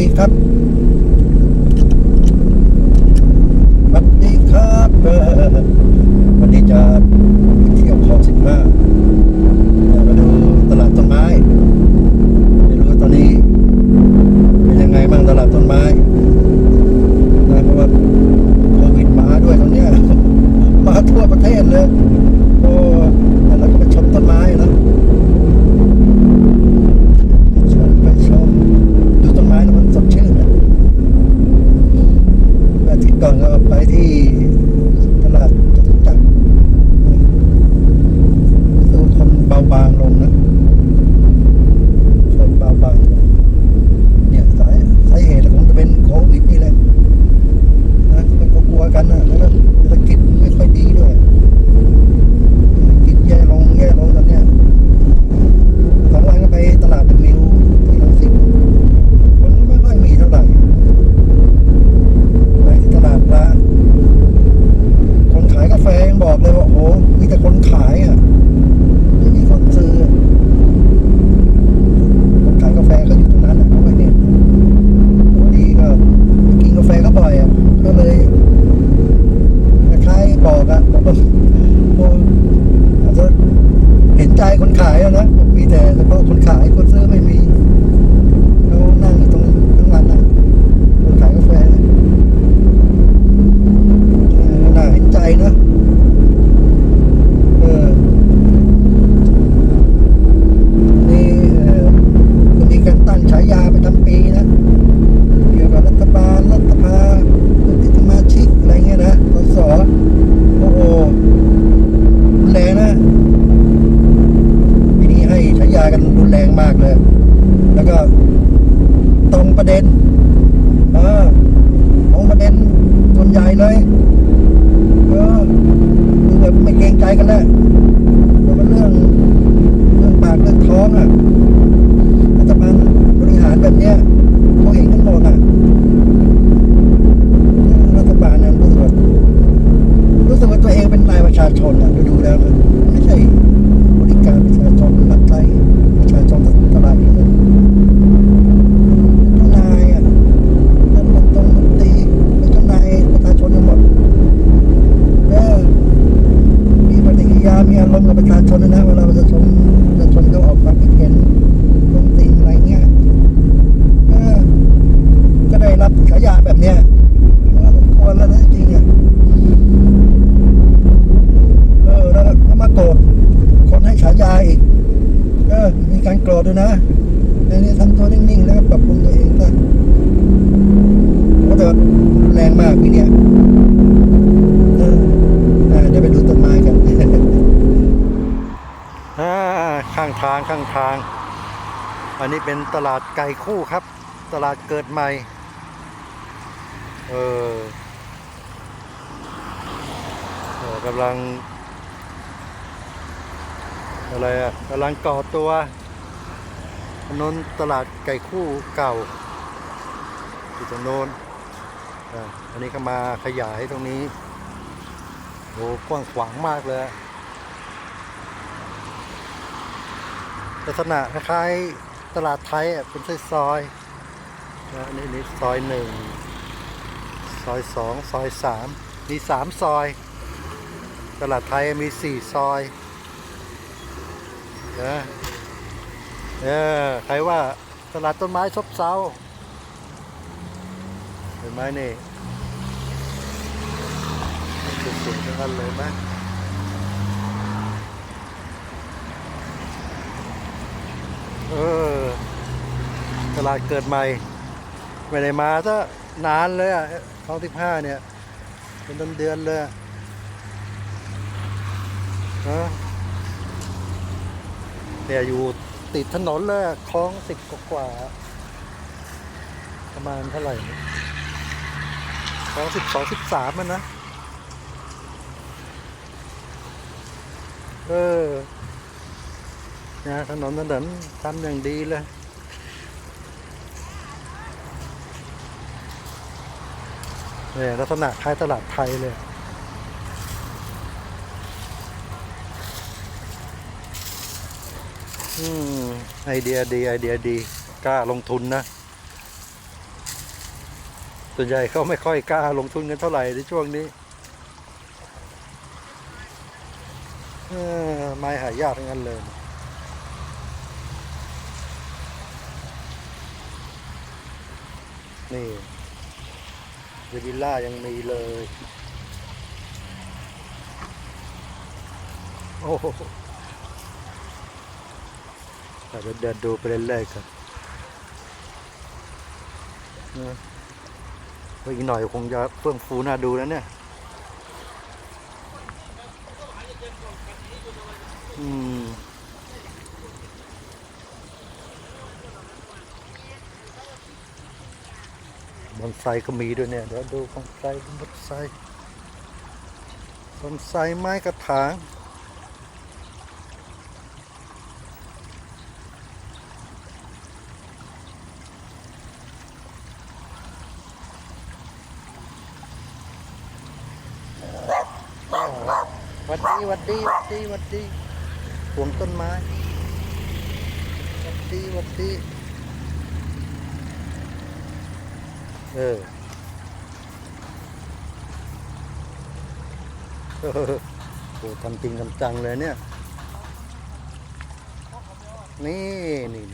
ดีครับสวัสดีครับวันนี้จะไปเที่ยวคลองสิบห้ามาดูตลาดต้นไม้ไม่รู้ว่าตอนนี้ เป็นยังไงบ้างตลาดต้นไม้นะเพราะว่าโควิดมาด้วยตอนเนี้ยมาทั่วประเทศเลย ชนอะดูๆแล้วนะไม่ใช่ บริการประชาชนรับใช้ประชาชนตลาดนี้เลยเจ้านายอะท่านมันตรงมันตีเป็นเจ้านายประชาชนทั้งหมดเออมีปฏิกิริยา มีอารมณ์กับประชาชนด้วยนะเวลาประชาชนประชาชนเขาออกความคิดเห็นตรงตีอะไรเงี้ยเออก็ได้รับฉายาแบบเนี้ยว่าสมควรแล้วนะจริงอะ เออแล้วก็มาโกรธคนให้ฉายาอีก เออ มี การโกรธด้วยนะในนี้ทำตัวนิ่งๆ แล้วก็ปรับปรุงตัวเองซะโอ้แต่แรงมากพี่เนี่ยเออเดี๋ยวไปดูต้นไม้กันอ่าข้างทางข้างทาง อันนี้เป็นตลาดไก่คู่ครับ ตลาดเกิดใหม่ เออเออกำลัง อะไรอะกำลังก่อตัว นนตลาดไก่คู่เก่าอยู่ตรงโน้นอันนี้ก็มาขยายตรงนี้โอ้กว้างขวางมากเลยลักษณะคล้ายๆตลาดไทยเป็นซอยๆนะอันนี้นี่ซอยหนึ่งซอยสองซอยสามมีสามซอย ตลาดไทยมีสี่ซอยนะ เออใครว่าตลาดต้นไม้ซบเซาเห็นไหมนี่สุดๆทั้งนั้นเลยไหมเออตลาดเกิดใหม่ไม่ได้มาซะนานเลยอะท้องที่ห้าเนี่ย เป็นเดือนเดือนเลยอะฮะเนี่ยอยู่ ติดถนนเลยคลองสิบกว่า ประมาณเท่าไหร่คลองสิบสองสิบสามมันนะ เออนี่ถนนถนนทำอย่างดีเลยเนี่ยลักษณะคล้ายตลาดไทยเลยอืม ไอเดียดีไอเดียดีกล้าลงทุนนะ ส่วนใหญ่เขาไม่ค่อยกล้าลงทุนกันเท่าไหร่ในช่วงนี้ไม้หายากทั้งนั้นเลยนี่เวนิลล่ายังมีเลย โอ้ โหเดี๋ยวเดินดูไปเรื่อยๆครับนะอีกหน่อยคงจะเฟื่องฟูน่าดูแล้วเนี่ย อืมบอนไซก็มีด้วยเนี่ย เดี๋ยวดูบอนไซดูบอนไซบอนไซไม้กระถาง วัดดีวัดดีวัดดีวัดดีปวงต้นไม้วัดดีวัดดีเออเออโหทำจริงทำจังเลยเนี่ย นี่นี่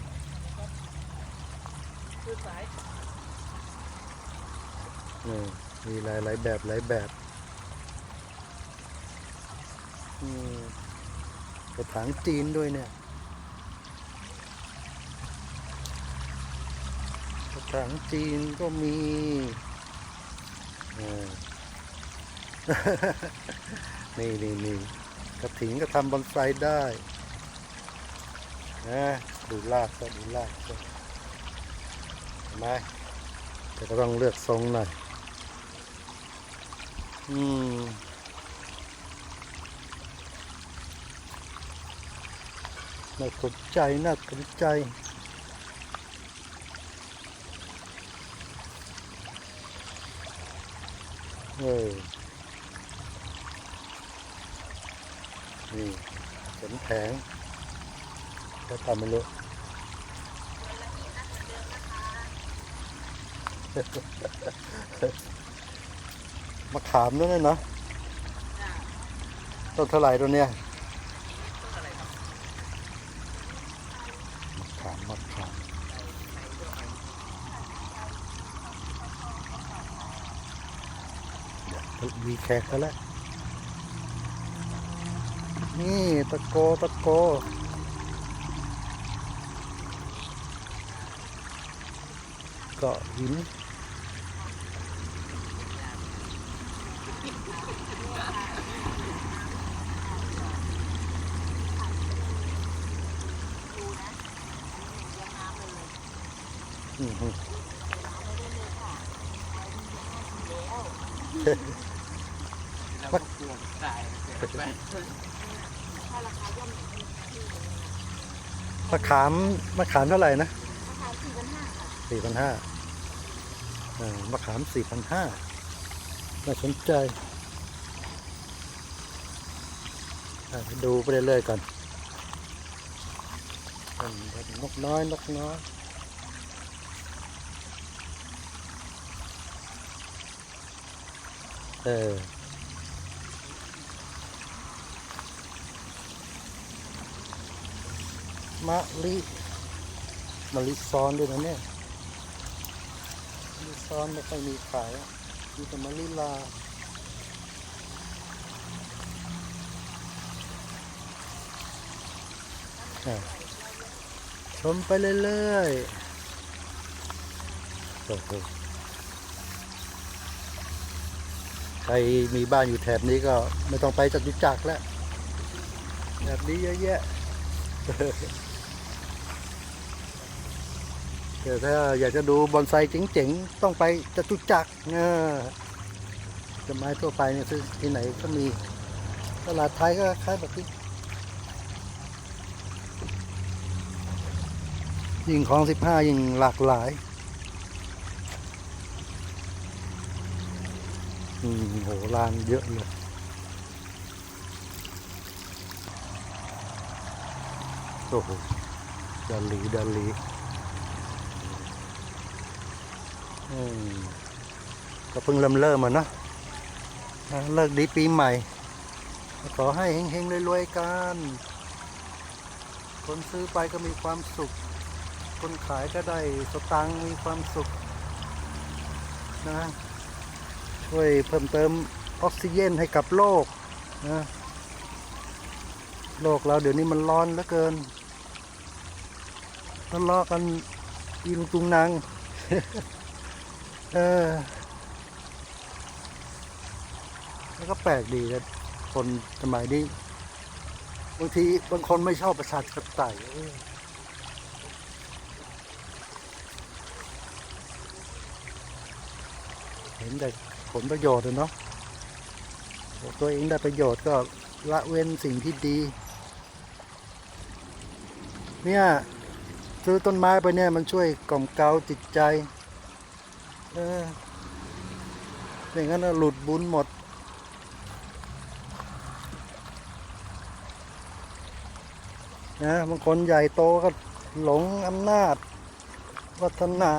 นี่มีหลายหลายแบบหลายแบบ อืม กระถางจีนด้วยเนี่ยกระถางจีนก็มีนี่นี่นี่กระถิงก็ทำบอนไซได้นะดูลากก็ดูลากก็เห็นไหมแต่ก็ต้องเลือกทรงหน่อยอืม น่าสนใจ น่าสนใจ เออ นี่ขนแผงก็ทำไม่รู้มาขามด้วยนะเนาะต้นเท่าไหร่ตัวเนี้ย มะขามมะขามเดี๋ยว มีแขกกันแล้วนี่ตะโกตะโกเกาะหินอือ ฮึมมะขามมะขามเท่าไหร่นะราคาสี่พันห้าค่ะสี่พันห้ามะขามสี่พันห้าน่าสนใจดูไปเรื่อยๆก่อนนกน้อยนกน้อย เออ มะลิ มะลิซ้อนด้วยนะเนี่ยมะลิซ้อนไม่ค่อยมีขายมีแต่มะลิลาชมไปเรื่อยๆโอ้โห ใครมีบ้านอยู่แถบนี้ก็ไม่ต้องไปจตุจักรแล้วแบบนี้เยอะแยะแต่ถ้าอยากจะดูบอนไซเจ๋งๆ ต้องไปจตุจักรเออต้นไม้ทั่วไปเนี่ยที่ไหนก็มี ตลาดไทยก็คล้ายแบบนี้ยิ่งของสิบห้ายิ่งหลากหลาย อืมโหลานเยอะเลยโอ้โหดาลีดาลีอืมก็เพิ่งเริ่มเริ่มมานะเลิกดีปีใหม่ ขอให้เฮงๆรวยๆกัน คนซื้อไปก็มีความสุข คนขายก็ได้สตังมีความสุขนะ ช่วยเพิ่มเติมออกซิเจนให้กับโลกนะโลกเราเดี๋ยวนี้มันร้อนเหลือเกินทะเลาะกันอีลุงตุงนางเออแล้วก็แปลกดีนะคนสมัยนี้บางทีบางคนไม่ชอบประชาธิปไตยเออเห็นแต่ ลประโยชน์เนาะตัวเองได้ประโยชน์ก็ละเว้นสิ่งที่ดี เนี่ยซื้อต้นไม้ไปเนี่ยมันช่วยกล่อมเกลาจิตใจ เออไม่งั้นหลุดบุญหมด นะบางคนใหญ่โตก็หลงอำนาจ วัฒนา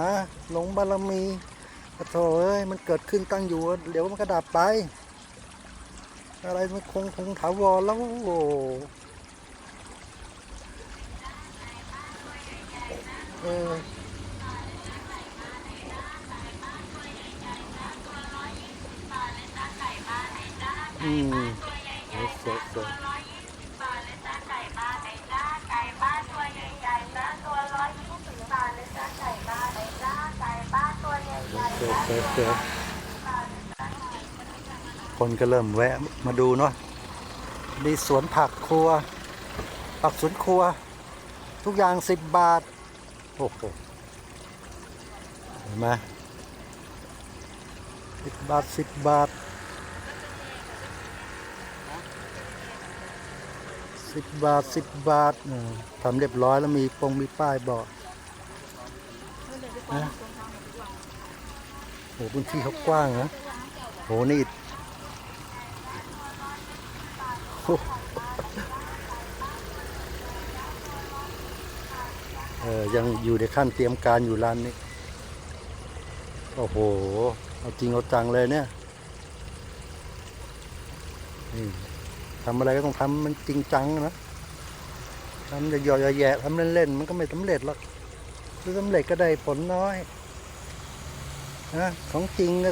หลงบารมี กระโถเอ้ยมันเกิดขึ้นตั้งอยู่ เดี๋ยวมันก็ดับไป อะไรมันคงคงถาวรแล้วโอ้เอออืมเออสวยสวย เสือคนก็เริ่มแวะมาดูเนาะมีสวนผักครัว ผักสวนครัว ทุกอย่างสิบบาท โอ้โหเห็นไหมสิบบาทสิบบาทสิบบาทสิบบาททำเรียบร้อยแล้วมีปงมีป้ายบอกนะ โหพื้นที่เขากว้างนะโหนี่โอ้เออยังอยู่ในขั้นเตรียมการอยู่ร้านนี้ โอ้โห เอาจริงเอาจังเลยเนี่ยนี่ทำอะไรก็ต้องทำมันจริงจังนะทำจะย่อยๆแย่ๆทำเล่นๆมันก็ไม่สำเร็จหรอกถ้าสำเร็จก็ได้ผลน้อย นะของจริงก็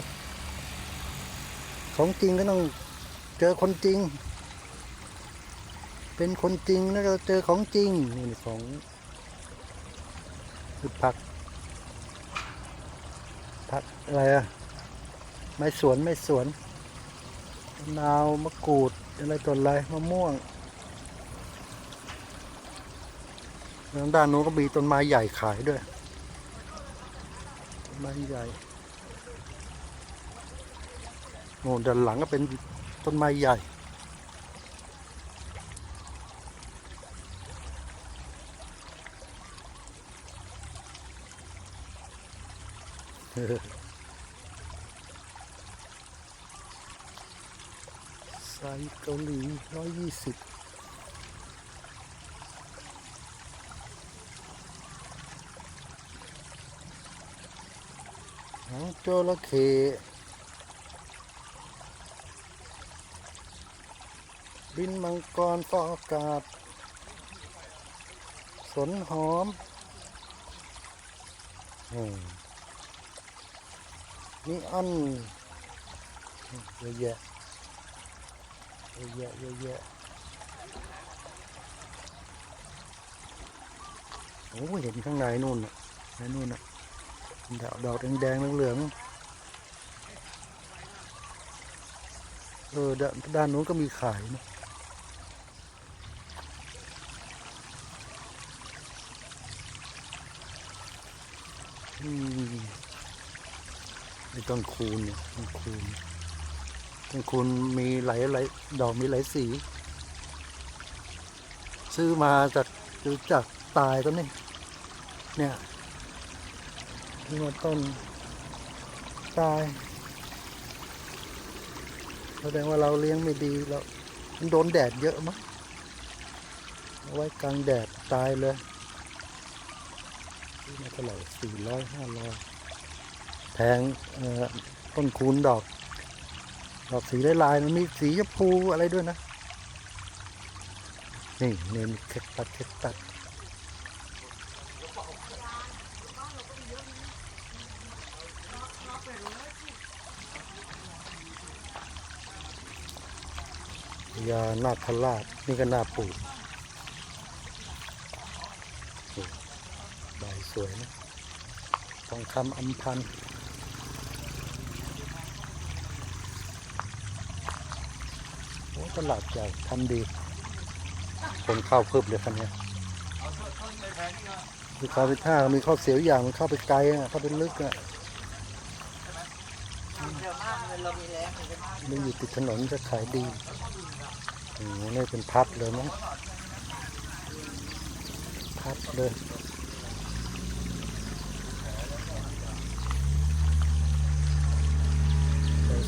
ของจริงก็ต้องเจอคนจริง เป็นคนจริงแล้วก็เจอของจริงนี่ของคือผักผักอะไรอะไม้สวนไม้สวนนาวมะกรูดอะไรตัวอะไรมะม่วงทางด้านโน้นก็มีต้นไม้ใหญ่ขายด้วยต้นไม้ใหญ่ โน่นด้านหลังก็เป็นต้นไม้ใหญ่ ไซส์เกาหลีร้อยยี่สิบหางจระเข้ บินมังกรฟอกอากาศ สนหอมนี่อันเยอะแยะเยอะแยะเยอะแยะโอ้เห็นข้างในนู่นน่ะในนู่นน่ะดอกดอกแดงๆเหลืองๆเออด้านด้านนู้นก็มีขายนะอืมไอ้ ต้นคูณเนี่ยต้นคูณต้นคูณมีหลายหลายดอกมีหลายสี ซื้อมาจากซื้จากตายต้นนี้เนี่ยนี่มาต้นตายแสดงว่าเราเลี้ยงไม่ดีแล้วมันโดนแดดเยอะมั้งไว้กลางแดดตายเลยไมาเท่าไหร่สี่ร้อยห้าร้อย แพงต้นคูณดอก ดอกสีลายๆมันมีสีชมพูอะไรด้วยนะ นี่นี่มีเคตัดเคกตัดยานาคราชนี่ก็น่าปลูกใบสวยนะทองคำอัมพันธ์ ตลาดใหญ่ทำดี คนเข้าเพิ่มเลยคันนี้มีข้าวไปท่ามีข้าวเสียวอย่างมันเข้าไปไกลอะเข้าไปลึกอะมันอยู่ติดถนนจะขายดีโอ้โหนี่เป็นพัดเลยมั้งพัดเลย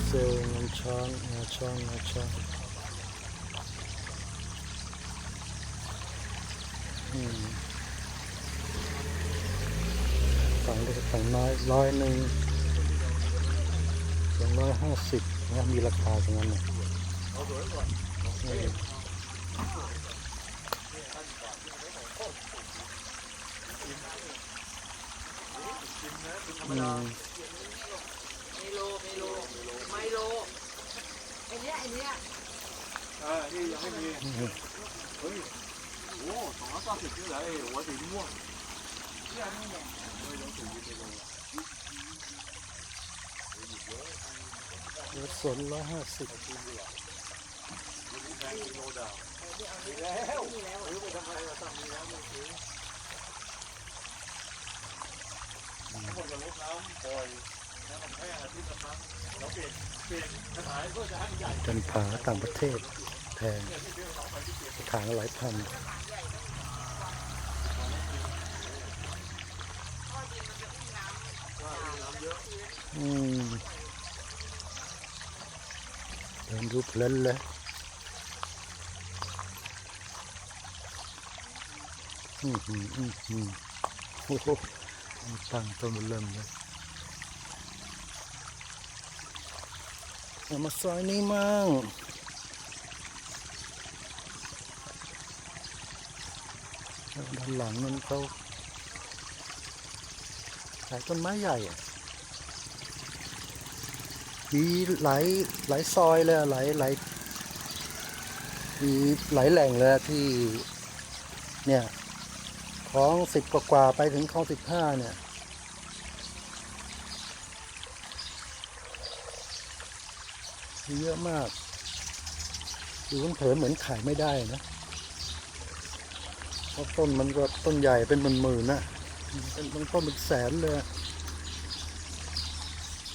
เซลล์เงินช้อนงาช้อนงาช้อน อืมฝั่งเล็กฝั่งน้อยร้อยหนึ่งสองร้อยห้าสิบนะมีราคาตรงนั้นนะอืมไมโลไมโลไมโลไอเนี้ยไอเนี้ยเออนี่ยังไม่มีเฮ้ย โอ้สองร้อยเก้าสิบนี่แหละไอ้หัวสีม่วงเดี๋ยวสนร้อยห้าสิบกันผาต่างประเทศ แพงถางหลายพันอืมเดินรูปเล่นเลยอืมอืมอืมอืมโอ้โหตั้งต้นเริ่มเลยมาซอยนี้มั่ง ด้านหลังนั้นเขาขายต้นไม้ใหญ่อะมีหลายหลายซอยเลยหลายหลายมีหลายแหล่งเลยที่ เนี่ยคลองสิบกว่าไปถึงคลองสิบห้าเนี่ยมีเยอะมากดูเผินๆเหมือนขายไม่ได้นะ เพราะต้นมันก็ต้นใหญ่เป็นหมื่นๆนะเป็นบางต้นเป็นแสนเลย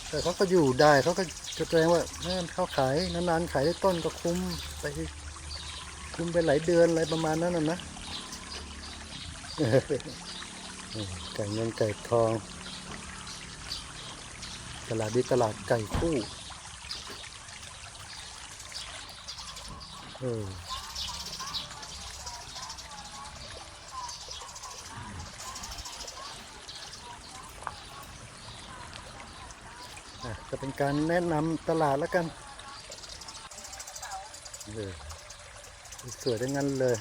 แต่เขาก็อยู่ได้เขาก็จะแสดงว่าแม่เขาขายนานๆขายได้ต้นก็คุ้มไปคุ้มไปหลายเดือนอะไรประมาณนั้นนะนะไก่เงินไก่ทอง ตลาดนี้ตลาดไก่คู่ เออ จะเป็นการแนะนำตลาดแล้วกันเออสวยๆทั้งนั้นเลย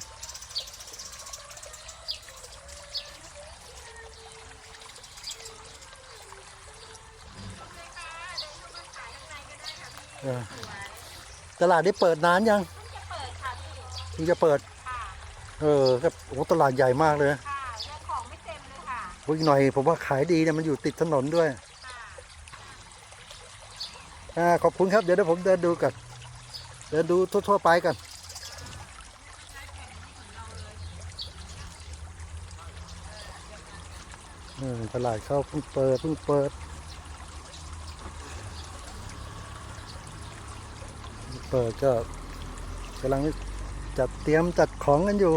เออตลาดได้เปิดนานยังจะเปิดค่ะพี่ถึงจะเปิดค่ะเออครับโอ้ตลาดใหญ่มากเลยค่ะเรื่องของไม่เต็มเลยค่ะโอ้ยอีกหน่อยผมว่าขายดีเนี่ยมันอยู่ติดถนนด้วยค่ะ อ่าขอบคุณครับเดี๋ยวเดี๋ยวผมเดินดูกันเดินดูทั่วๆไปกันเออตลาดเข้าเพิ่งเปิดเพิ่งเปิด เปิดก็กำลังจัดเตรียมจัดของกันอยู่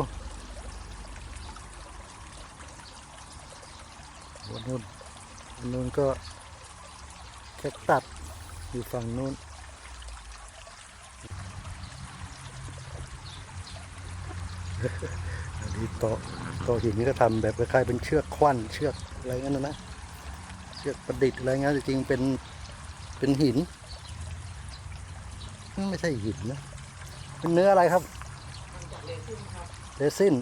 บนนู้นบนนู้นก็แค่ตัด อยู่ฝั่งนู้นอันนี้โต๊ะโต๊ะหินนี่ก็ทำแบบคล้ายๆเป็นเชือกควันเชือกอะไรเงั้นนะนะ เชือกประดิษฐ์อะไรเงี้ยจริงๆเป็นเป็นหิน ไม่ใช่หินนะ เป็นเนื้ออะไรครับทำจากเลซินครับเรซิน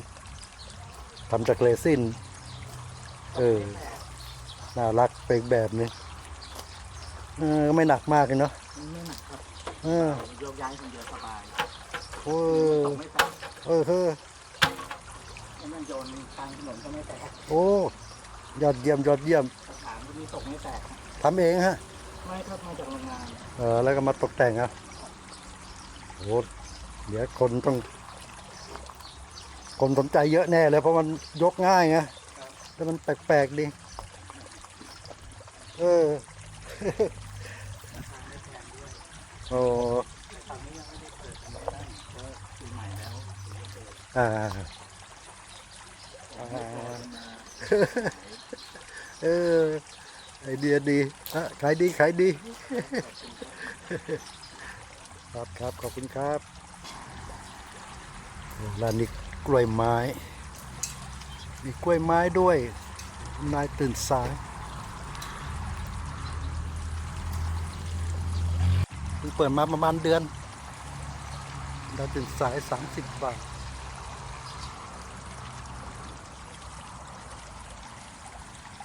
ทำจากเรซิน เออ น่ารักไปอีกแบบนึง เออไม่หนักมากเลยเนาะไม่หนักครับเออโยกย้ายคนเดียวสบายโอ้ตกไม่แตกเออเออแล้วมันโยนกลางถนนก็ไม่แตกโอ้ยอดเยี่ยมยอดเยี่ยมกระถางก็มีตกไม่แตกทำเองฮะไม่ครับมาจากโรงงานเออแล้วก็มาตกแต่งอะโอ้เดี๋ยวคนต้อง คนสนใจเยอะแน่เลยเพราะมันยกง่ายไงแล้วมันแปลกๆดีเออ โอ้ตอนนี้ยังไม่ได้เปิดเป็นตั้งก็ปีใหม่แล้วอ่าอ่าเออไอเดียดีฮะขายดีขายดี ครับครับขอบคุณครับร้านนี้กล้วยไม้ มีกล้วยไม้ด้วย นายตื่นสาย เปิดมาประมาณเดือนนายตื่นสายสามสิบบาท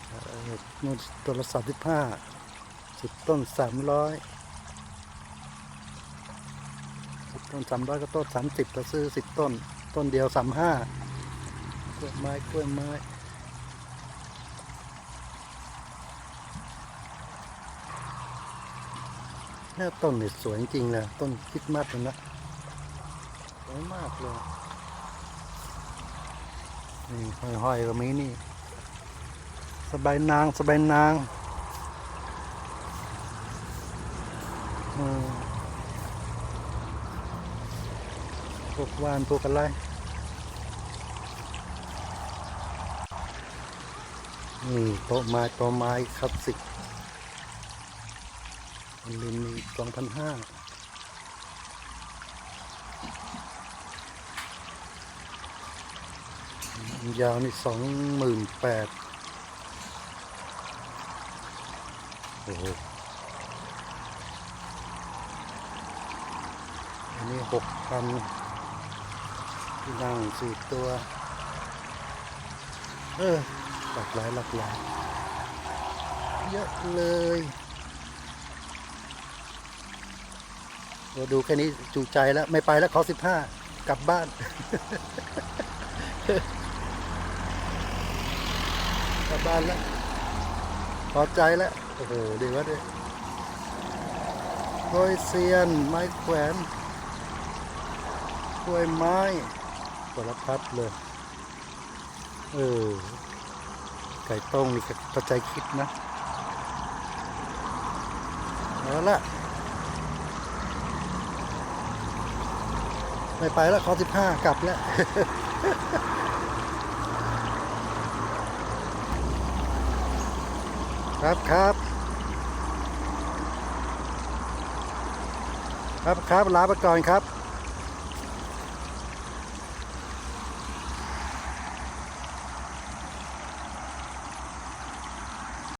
เอ่อนู่นต้นละสามสิบห้าสิบต้นสามร้อยสิบต้นสามร้อยก็ต้นสามสิบเราซื้อสิบต้น ต้นเดียวสามห้า กล้วยไม้ กล้วยไม้ นี่ยต้นนี่สวยจริงเลยต้นคริดมัดเลยนะสวยมากเลยนี่ห้อยๆก็มีนี่ สบายนางสบายนางพวกวานพวกอะไรนี่โต๊ะไม้โต๊ะไม้คลาส มันนี้มีสองพันห้ามันยาวนี่สองหมื่นแปดโอ้โหอันนี้หกพันที่นั่งสี่ตัว เออหลากหลายหลากหลายเยอะเลยเรา ดูแค่นี้จูใจแล้ว ไม่ไปแล้วขอสิบห้ากลับบ้าน กลับบ้านแล้วพอใจแล้ว โอ้โหดีวะด้วยกล้วยเซียน ไม้แขวนกล้วยไม้สารพัดเลย เออ ไก่ต้มนี่ก็กระจายคิดนะ เอาละ ไม่ไปแล้วขอสิบห้ากลับแล้วครับครับ ครับครับลาไปก่อนครับ